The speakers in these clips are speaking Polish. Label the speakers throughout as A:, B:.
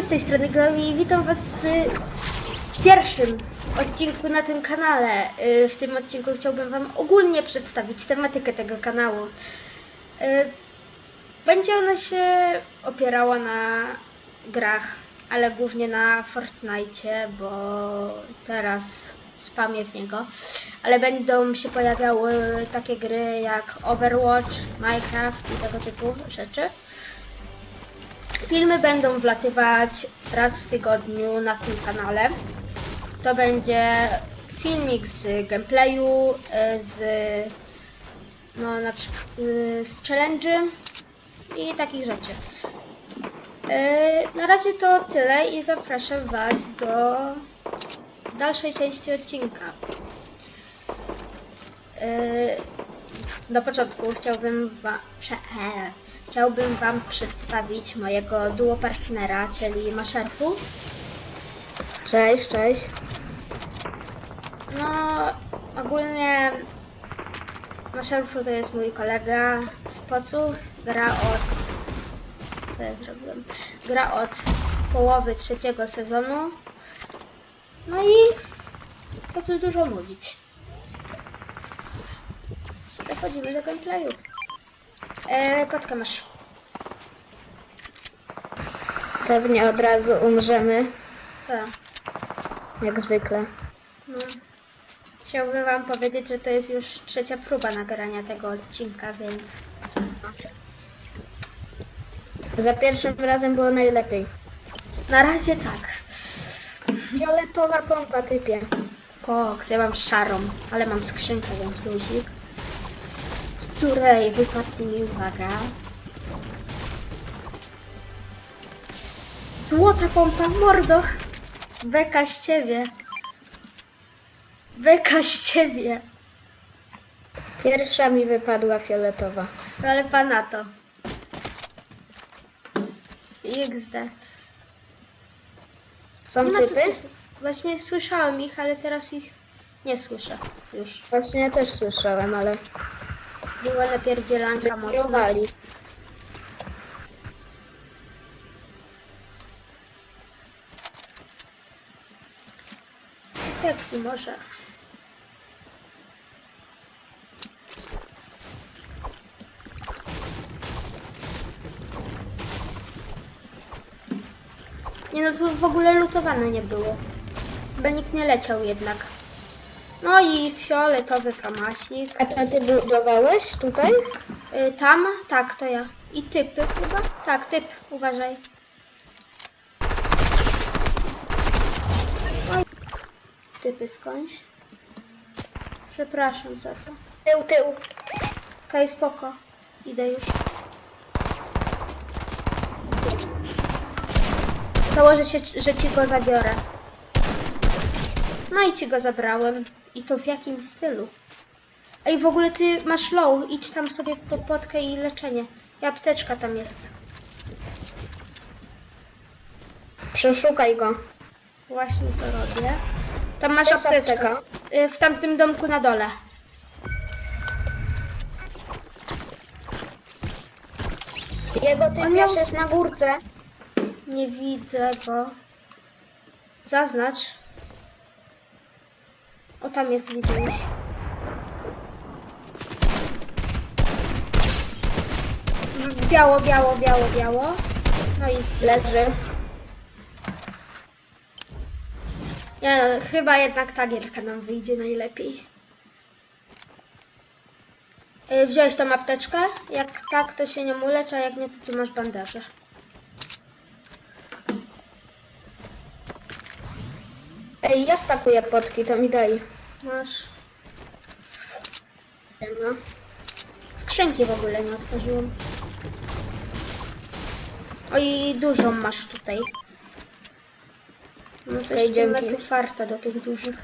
A: Z tej strony Glowi i witam was w pierwszym odcinku na tym kanale. Y, W tym odcinku chciałbym wam ogólnie przedstawić tematykę tego kanału. Y, Będzie ona się opierała na grach, ale głównie na Fortnite, bo teraz spamię w niego. Ale będą się pojawiały takie gry jak Overwatch, Minecraft i tego typu rzeczy. Filmy będą wlatywać raz w tygodniu na tym kanale. To będzie filmik z gameplayu, y, z no na przykład y, z challenge i takich rzeczy. Y, Na razie to tyle i zapraszam Was do dalszej części odcinka. Na początku chciałbym wam, e, chciałbym wam przedstawić mojego duo partnera, czyli Maszerfu.
B: Cześć, cześć.
A: No, ogólnie Maszerfu to jest mój kolega z Pocu. Gra od... Co ja zrobiłem? Gra od połowy trzeciego sezonu. No i co tu dużo mówić. Przechodzimy do gameplayu. E, kotkę masz.
B: Pewnie od razu umrzemy,
A: Co?
B: jak zwykle.
A: No. Chciałbym wam powiedzieć, że to jest już trzecia próba nagrania tego odcinka, więc
B: Za pierwszym razem było najlepiej.
A: na razie tak.
B: Fioletowa pompa typie.
A: Koks, ja mam szarą, ale mam skrzynkę, więc luzik. Której wypadnie mi uwaga. Złota pompa, mordo! Beka z ciebie. Beka z ciebie.
B: Pierwsza mi wypadła fioletowa.
A: No ale pana to. XD.
B: Są typy?
A: Właśnie słyszałem ich, ale teraz ich nie słyszę już.
B: Właśnie ja też słyszałem, ale
A: Była napierdzielanka mocno.
B: kierowali.
A: Czekaj może. Nie no, tu w ogóle lutowane nie było. Chyba nikt nie leciał jednak. No i fioletowy famasik.
B: A to ty budowałeś tutaj?
A: Y, tam? Tak, to ja. I typy chyba? Tak, typ, uważaj. Oj. Typy skądś. Przepraszam za to.
B: Tył, tył.
A: Okej, spoko. Idę już. Założę się, że ci go zabiorę. No i ci go zabrałem. I to w jakim stylu? Ej, w ogóle ty masz low. Idź tam sobie po potkę i leczenie. I apteczka tam jest.
B: Przeszukaj go.
A: Właśnie to robię. Tam masz
B: Jest
A: apteczkę. Y, W tamtym domku na dole.
B: Jego
A: On
B: typ
A: miał-
B: już jest na górce.
A: Nie widzę go. Zaznacz. O, tam jest, widzę już. Biało, biało, biało, biało. No i.
B: Leży.
A: Nie no, chyba jednak ta gierka nam wyjdzie najlepiej. Y, Wziąłeś tą apteczkę? Jak tak, to się nie ulecz, a jak nie, to tu masz bandaże.
B: Ej, ja stakuję potki, to mi daj.
A: Masz.
B: No.
A: Skrzynki w ogóle nie otworzyłam. Oj, dużą masz tutaj. No coś
B: Okej,
A: okay,
B: dzięki.
A: farta do tych dużych.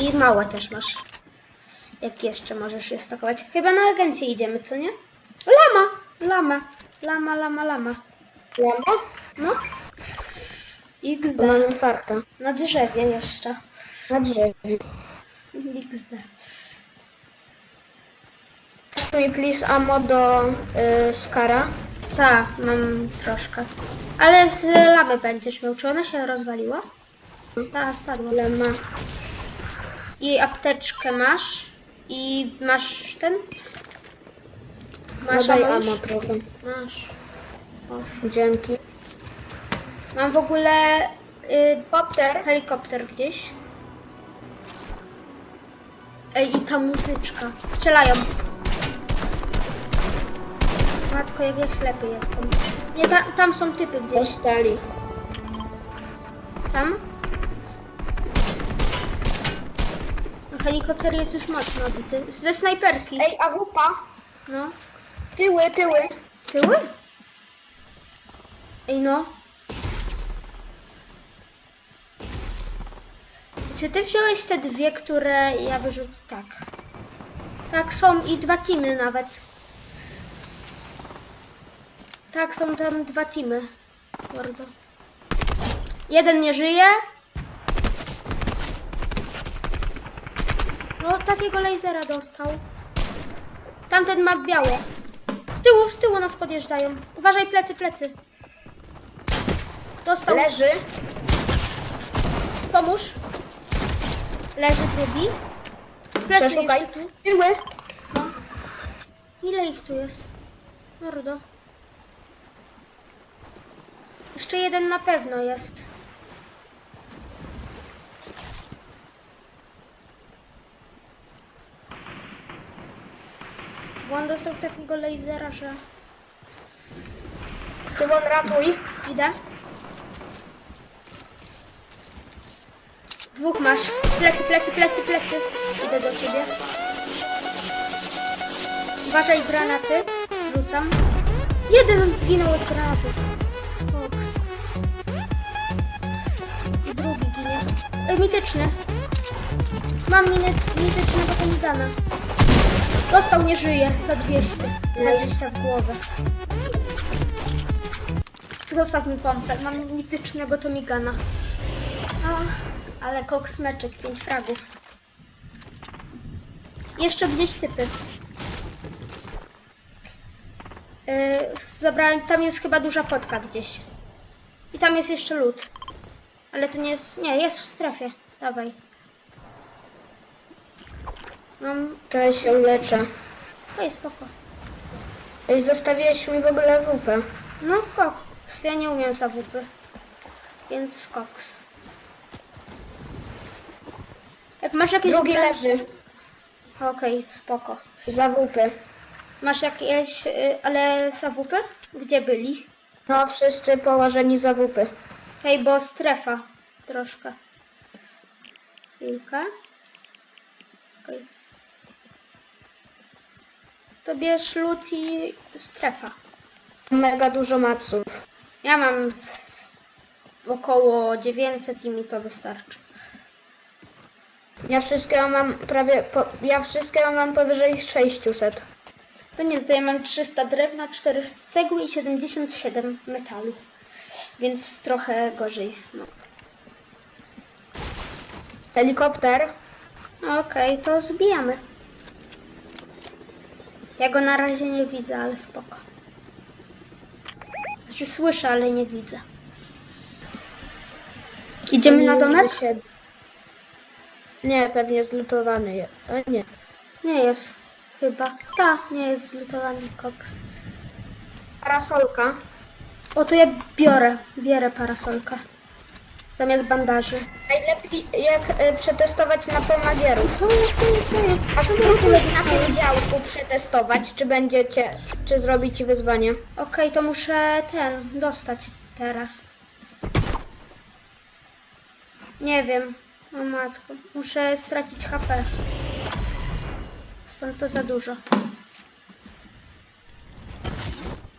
A: I małe też masz. Jak jeszcze możesz je stakować? Chyba na agencję idziemy, co nie? Lama! Lama! Lama, lama, lama.
B: Lampa?
A: No. XD.
B: Mamy farta.
A: Na drzewie jeszcze.
B: Na drzewie.
A: XD.
B: Dasz mi please ammo do y, Skara.
A: Tak, mam troszkę. Ale z lamy będziesz miał. Czy ona się rozwaliła? Tak, spadła.
B: Ile ma?
A: I apteczkę masz. I masz ten?
B: No
A: Masz
B: daj
A: ammo
B: trochę.
A: Masz. Masz.
B: Dzięki.
A: Mam w ogóle y,
B: Kopter.
A: helikopter gdzieś. Ej, i ta muzyczka. Strzelają. Matko, jak ja ślepy jestem. Nie, ta, tam są typy gdzieś.
B: Dostali.
A: Tam? No, Helikopter jest już mocno bity. Ze snajperki.
B: Ej, awupa.
A: No.
B: Tyły, tyły.
A: Tyły? Ej no. Czy ty wziąłeś te dwie, które ja wyrzuciłem? Tak. Tak, są i dwa teamy nawet. Tak, są tam dwa teamy. Mordo. Jeden nie żyje. No, takiego lasera dostał. Tamten ma białe. Z tyłu, z tyłu nas podjeżdżają. Uważaj, plecy, plecy. Dostał.
B: Leży.
A: Pomóż. Leży drugi. Plecy
B: Przeszukaj.
A: jeszcze tu.
B: Tyły.
A: No. Ile ich tu jest? Mordo. Jeszcze jeden na pewno jest. Bo on dostał takiego lasera, że...
B: Tymon ratuj.
A: Idę. Dwóch masz. Plecy, plecy, plecy, plecy. Idę do ciebie. Uważaj granaty. Rzucam. Jeden zginął od granatów. Koks. I drugi ginie. E, mityczny. Mam minę, mitycznego Tomigana. Dostał, nie żyje. Za 200. 20 w głowę. Zostaw mi pompę, mam mitycznego Tomigana. A, ale koksmeczek, 5 fragów. Jeszcze gdzieś typy. Yy, zabrałem, tam jest chyba duża potka gdzieś. I tam jest jeszcze lód. Ale to nie jest, nie, jest w strefie. Dawaj. Mam,
B: Czekaj się uleczę.
A: to jest spoko.
B: Ej, zostawiłeś mi w ogóle WP.
A: No, koks. Ja nie umiem zawupy. Więc koks. Jak masz jakieś...
B: Drugi leży.
A: Okej, spoko.
B: Za WP.
A: Masz jakieś... Y, ale zawupy? Gdzie byli?
B: No, wszyscy położeni za WP.
A: Hej, bo strefa. Troszkę. Chwilkę. Okej. To bierz lód i strefa.
B: Mega dużo maców.
A: Ja mam z... około 900 i mi to wystarczy.
B: Ja wszystkiego mam prawie, po, ja wszystkiego mam powyżej 600.
A: To nie, to ja mam 300 drewna, 400 cegły i 77 metalu. Więc trochę gorzej. No.
B: Helikopter.
A: No Okej, to zbijamy. Ja go na razie nie widzę, ale spoko. Znaczy słyszę, ale nie widzę. Idziemy na domek?
B: do siebie. Nie, pewnie zlutowany jest. A nie.
A: Nie jest. Chyba. Ta, nie jest zlutowany koks.
B: Parasolka.
A: O, to ja biorę. Bierę parasolkę. Zamiast bandaży.
B: Najlepiej jak y, przetestować na pomagierów. A spróbuj na tym działku przetestować, czy będziecie, czy zrobić ci wyzwanie.
A: Okej, to muszę ten dostać teraz. Nie wiem. O matko. Muszę stracić HP. Stąd to za dużo.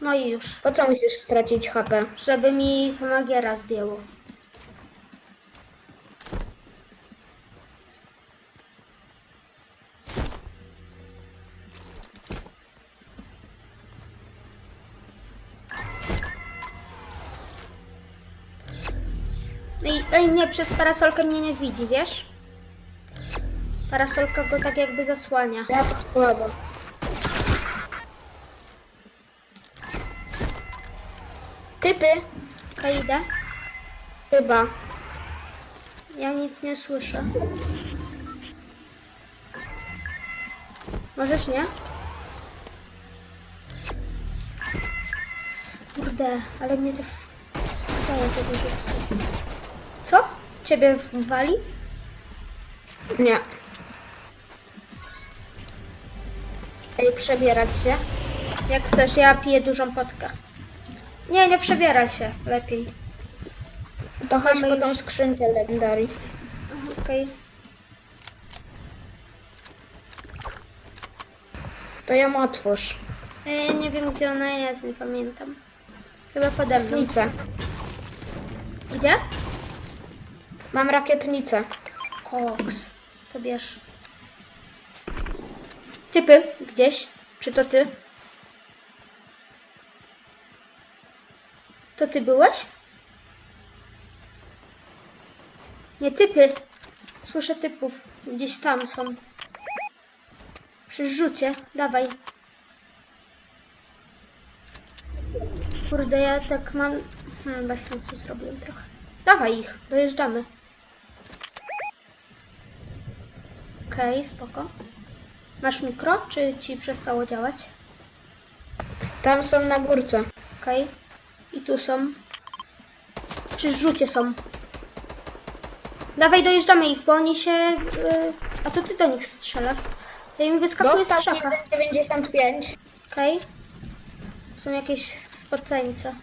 A: No i już.
B: Po co musisz stracić HP?
A: Żeby mi magiera zdjęło. Przez parasolkę mnie nie widzi, wiesz? Parasolka go tak jakby zasłania.
B: Ja to.
A: Okej, idę.
B: Chyba.
A: Ja nic nie słyszę. Możesz nie? Kurde, ale mnie to... Co ja tego rzucę? Ciebie wali?
B: Nie. Ej, przebierać się.
A: Jak chcesz, ja piję dużą potkę. Nie, nie przebieraj się. Lepiej.
B: To chodź
A: Mamy
B: po tą
A: już-
B: skrzynkę Legendary.
A: Okej.
B: To ją otwórz.
A: E, Nie wiem, gdzie ona jest, nie pamiętam. Chyba pode mną. Gdzie?
B: Mam rakietnicę.
A: Koks. To bierz. Typy gdzieś. Czy to ty? To ty byłeś? Nie, typy. Słyszę typów. Gdzieś tam są. Przy rzucie. Dawaj. Kurde, ja tak mam... Hmm, bez sensu zrobiłem trochę. Dawaj ich. Dojeżdżamy. Okej, spoko. Masz mikro, czy ci przestało działać?
B: Tam są na górce.
A: Okej. I tu są. Przy rzucie są. Dawaj, dojeżdżamy ich, bo oni się... y, A to ty do nich strzelasz. Ja im wyskakuję z
B: Dostał
A: krzaka.
B: 1,95.
A: Okej. Są jakieś spoceńce.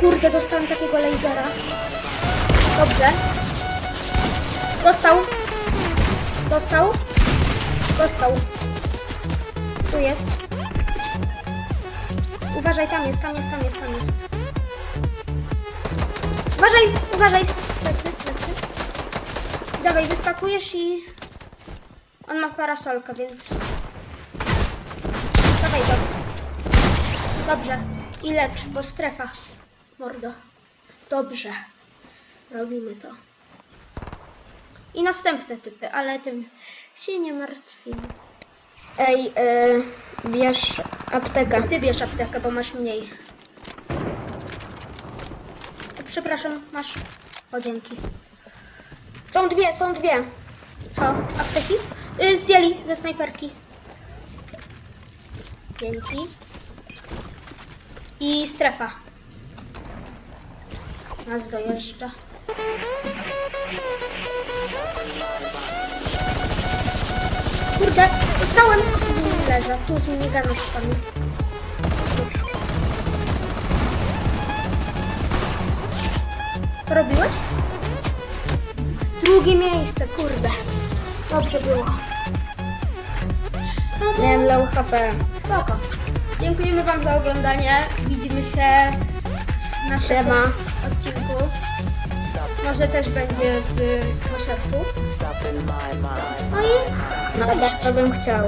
A: Kurde, dostałem takiego lasera. Dobrze. Dostał. Dostał. Dostał. Tu jest. Uważaj, tam jest, tam jest, tam jest, tam jest. Uważaj, uważaj. Plecy, plecy. Dawaj, wyskakujesz i... On ma parasolkę, więc... Dawaj go. Dobrze. I lecz, bo strefa. Mordo. Dobrze. Robimy to. I następne typy, ale tym się nie martwimy.
B: Ej, y, bierz aptekę.
A: Ty bierz aptekę, bo masz mniej. Przepraszam, masz. O, dzięki.
B: Są dwie, są dwie.
A: Co? Apteki? Y, zdjęli ze snajperki. Dzięki. I strefa. Nas dojeżdża. Kurde, dostałem! Leżę, tu z miniganuszkami. Robiłeś? Drugie miejsce, kurde. Dobrze było. No to
B: Miałem low HP.
A: spoko. Dziękujemy Wam za oglądanie. Widzimy się następnym
B: Siema.
A: odcinku. Może też będzie z Maszerfu. No i
B: No, bardzo bym chciał.